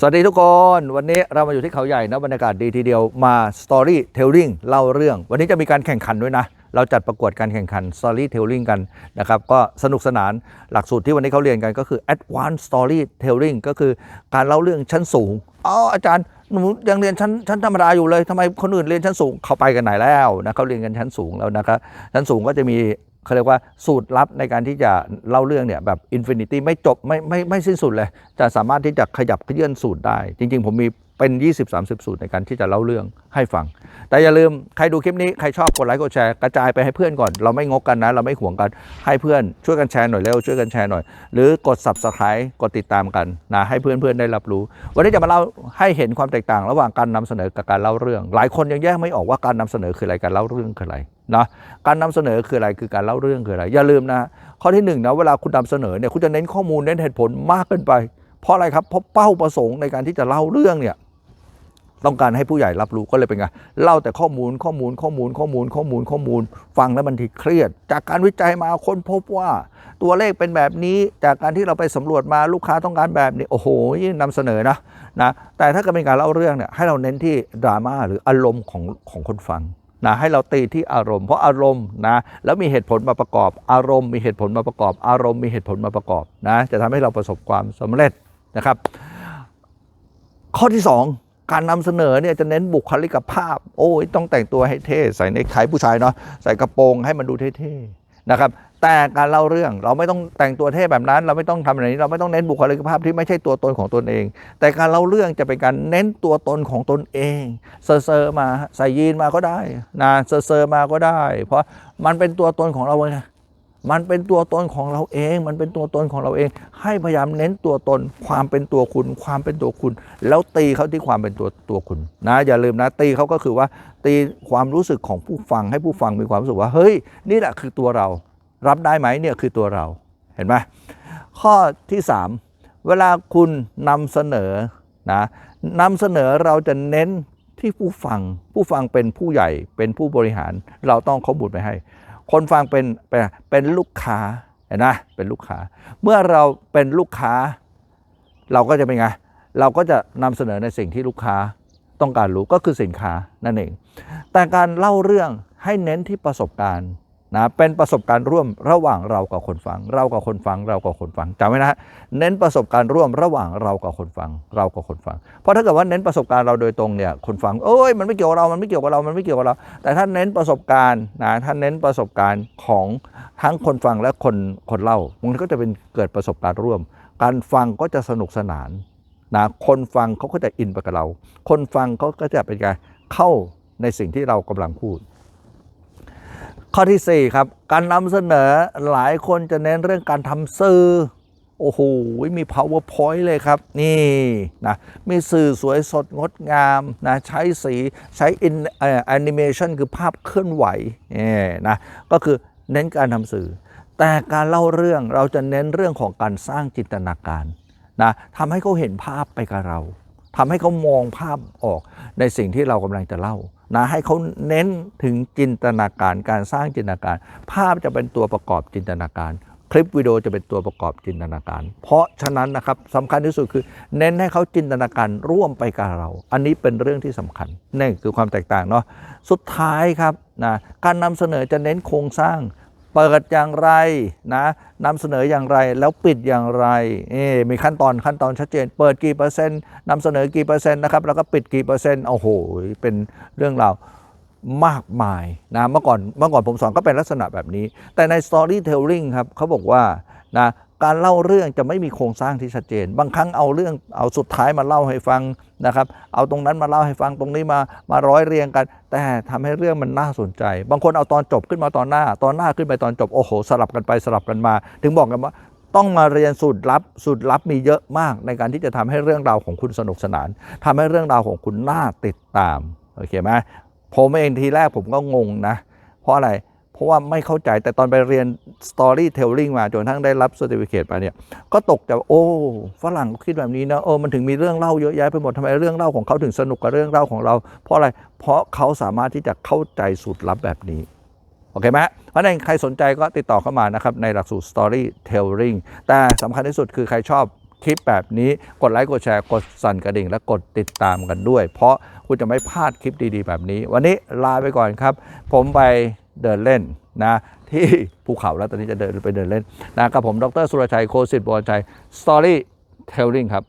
สวัสดีทุกคน วันนี้เรามาอยู่ที่เขาใหญ่นะบรรยากาศดีทีเดียวมา Storytelling เล่าเรื่อง วันนี้จะมีการแข่งขันด้วยนะ เราจัดประกวดการแข่งขัน Storytelling กันนะครับ ก็สนุกสนานหลักสูตรที่วันนี้เขาเรียนกันก็คือ Advanced Storytelling ก็คือการเล่าเรื่องชั้นสูงอ๋ออาจารย์หนูยังเรียนชั้นชั้นธรรมดาอยู่เลยทำไมคนอื่นเรียนชั้นสูงเขาไปกันไหนแล้วนะเขาเรียนกันชั้นสูงแล้วนะครับชั้นสูงก็จะมี เขาเรียกว่าสูตรลับในการที่จะเล่าเรื่องเนี่ยแบบอินฟินิตี้ไม่จบไม่ไม่ไม่สิ้นสุดเลย จะสามารถที่จะขยับเขยื่อนสูตรได้ จริง ๆ ผมมี เป็น 20-30 สูตรในการที่จะเล่าเรื่องให้ฟัง แต่อย่าลืมใครดูคลิปนี้ ใครชอบกดไลค์กดแชร์กระจายไปให้เพื่อนก่อน เราไม่งกกันนะ เราไม่ห่วงกันให้เพื่อนช่วยกันแชร์หน่อยเร็วช่วยกันแชร์หน่อย หรือกด subscribe กดติดตามกันนะให้เพื่อนๆได้รับรู้ วันนี้จะมาเล่าให้เห็นความแตกต่าง ระหว่างการนำเสนอกับการเล่าเรื่อง หลายคนยังแยกไม่ออกว่าการนำเสนอคืออะไรการเล่าเรื่องคืออะไรนะการนำเสนอคืออะไรคือการเล่าเรื่องคืออะไร อย่าลืมนะข้อที่หนึ่งนะเวลาคุณนำเสนอเนี่ยคุณจะเน้นข้อมูลเน้นเหตุผลมากเกินไป เพราะอะไรครับเพราะเป้าประสงค์ในการที่จะเล่าเรื่องเนี่ย ต้องการให้ผู้ใหญ่รับรู้ก็เลยเป็นไงเล่าแต่ข้อมูลข้อมูลข้อมูลข้อมูลข้อมูลข้อมูล ฟังแล้วมันทีเครียด จากการวิจัยมาค้นพบว่า ตัวเลขเป็นแบบนี้จากการที่เราไปสำรวจมาลูกค้าต้องการแบบนี้โอ้โหนำเสนอนะนะแต่ถ้าเกิดเป็นการเล่าเรื่องเนี่ยให้เราเน้นที่ดราม่าหรืออารมณ์ของของคนฟังนะให้เราตีที่อารมณ์เพราะอารมณ์นะแล้วมีเหตุผลมาประกอบ อารมณ์มีเหตุผลมาประกอบ อารมณ์มีเหตุผลมาประกอบนะจะทำให้เราประสบความสำเร็จนะครับ ข้อที่ 2 การนำเสนอเนี่ยจะเน้นบุคลิกภาพ โอ้ยต้องแต่งตัวให้เท่ใส่เนคไทผู้ชายเนาะใส่กระโปรงให้มันดูเท่ๆนะครับแต่การเล่าเรื่องเราไม่ต้องแต่งตัวเท่แบบนั้น เราไม่ต้องทำแบบนี้เราไม่ต้องเน้นบุคลิกภาพที่ไม่ใช่ตัวตนของตนเอง แต่การเล่าเรื่องจะเป็นการเน้นตัวตนของตนเองเซอร์เซอร์มาใส่ยีนมาก็ได้นะเซอร์เซอร์มาก็ได้ เพราะมันเป็นตัวตนของเราไง มันเป็นตัวตนของเราเอง มันเป็นตัวตนของเราเอง ให้พยายามเน้นตัวตน ความเป็นตัวคุณ ความเป็นตัวคุณ แล้วตีเขาที่ความเป็นตัวตัวคุณนะอย่าลืมนะตีเขาก็คือว่าตีความรู้สึกของผู้ฟังให้ผู้ฟังมีความรู้สึกว่าเฮ้ยนี่แหละคือตัวเรา รับได้ไหมเนี่ยคือตัวเราเห็นไหมข้อที่ 3 เวลาคุณนำเสนอนะนำเสนอเราจะเน้นที่ผู้ฟัง ผู้ฟังเป็นผู้ใหญ่เป็นผู้บริหาร เราต้องข้อมูลไปให้ คนฟังเป็นเป็นเป็นลูกค้าเห็นไหมเป็นลูกค้า เมื่อเราเป็นลูกค้า เราก็จะเป็นไงเราก็จะนำเสนอในสิ่งที่ลูกค้าต้องการรู้ก็คือสินค้านั่นเองแต่การเล่าเรื่องให้เน้นที่ประสบการณ์ นะเป็นประสบการณ์ร่วมระหว่างเรากับคนฟัง เรากับคนฟัง เรากับคนฟังจำไว้นะฮะเน้นประสบการณ์ร่วมระหว่างเรากับคนฟัง เรากับคนฟัง เพราะถ้าเกิดว่าเน้นประสบการณ์เราโดยตรงเนี่ยคนฟังเอ้ยมันไม่เกี่ยวกับเรามันไม่เกี่ยวกับเรามันไม่เกี่ยวกับเรา แต่ถ้าเน้นประสบการณ์นะถ้าเน้นประสบการณ์ของทั้งคนฟังและคนคนเล่ามันก็จะเป็นเกิดประสบการณ์ร่วม การฟังก็จะสนุกสนานนะคนฟังเขาก็จะอินไปกับเรา คนฟังเขาก็จะเป็นการเข้าในสิ่งที่เรากำลังพูด ข้อที่ 4 ครับ การนำเสนอหลายคนจะเน้นเรื่องการทำสื่อ โอ้โห มี powerpoint เลยครับ นี่นะมีสื่อสวยสดงดงามนะใช้สีใช้อินแอนิเมชันคือภาพเคลื่อนไหวนี่นะก็คือเน้นการทำสื่อ แต่การเล่าเรื่องเราจะเน้นเรื่องของการสร้างจินตนาการนะทำให้เขาเห็นภาพไปกับเราทำให้เขามองภาพออกในสิ่งที่เรากำลังจะเล่า นะให้เขาเน้นถึงจินตนาการการสร้างจินตนาการ ภาพจะเป็นตัวประกอบจินตนาการ คลิปวิดีโอจะเป็นตัวประกอบจินตนาการ เพราะฉะนั้นนะครับสำคัญที่สุดคือ เน้นให้เขาจินตนาการร่วมไปกับเรา อันนี้เป็นเรื่องที่สำคัญนี่คือความแตกต่างเนาะสุดท้ายครับนะการนำเสนอจะเน้นโครงสร้าง เปิดอย่างไรนะนำเสนออย่างไรแล้วปิดอย่างไรเอ๊มีขั้นตอนขั้นตอนชัดเจน เปิดกี่เปอร์เซ็นต์นำเสนอกี่เปอร์เซ็นต์นะครับแล้วก็ปิดกี่เปอร์เซ็นต์โอ้โหเป็นเรื่องราวมากมายนะเมื่อก่อนเมื่อก่อนผมสอนก็เป็นลักษณะแบบนี้ แต่ใน storytelling ครับเขาบอกว่านะ การเล่าเรื่องจะไม่มีโครงสร้างที่ชัดเจน บางครั้งเอาเรื่องเอาสุดท้ายมาเล่าให้ฟังนะครับ เอาตรงนั้นมาเล่าให้ฟังตรงนี้มามาร้อยเรียงกัน แต่ทำให้เรื่องมันน่าสนใจ บางคนเอาตอนจบขึ้นมาตอนหน้า ตอนหน้าขึ้นไปตอนจบโอ้โห สลับกันไปสลับกันมา ถึงบอกกันว่าต้องมาเรียนสูตรลับสูตรลับมีเยอะมาก ในการที่จะทำให้เรื่องราวของคุณสนุกสนานทำให้เรื่องราวของคุณน่าติดตามโอเคไหมผมเองทีแรกผมก็งงนะ เพราะอะไร เพราะว่าไม่เข้าใจแต่ตอนไปเรียน storytelling มาจนทั้งได้รับ certificate มาเนี่ย ก็ตกใจว่โอ้ฝรั่งเขาคิดแบบนี้นะเออมันถึงมีเรื่องเล่าเยอะแยะไปหมดทำไมเรื่องเล่าของเขาถึงสนุกกับเรื่องเล่าของเรา เพราะอะไรเพราะเขาสามารถที่จะเข้าใจสูตรลับแบบนี้โอเคไหมเพราะฉะนั้นใครสนใจก็ติดต่อเข้ามานะครับ ในหลักสูตร storytelling แต่สำคัญที่สุดคือใครชอบคลิปแบบนี้ กดไลค์กดแชร์กดสั่นกระดิ่ง และกดติดตามกันด้วย เพราะคุณจะไม่พลาดคลิปดีๆ แบบนี้ วันนี้ลาไปก่อนครับ ผมไป เดินเล่นนะที่ภูเขาแล้วตอนนี้จะเดินไปเดินเล่นนะกับผมดรสุรชัยโคสิตบัวชัย Story Telling ครับ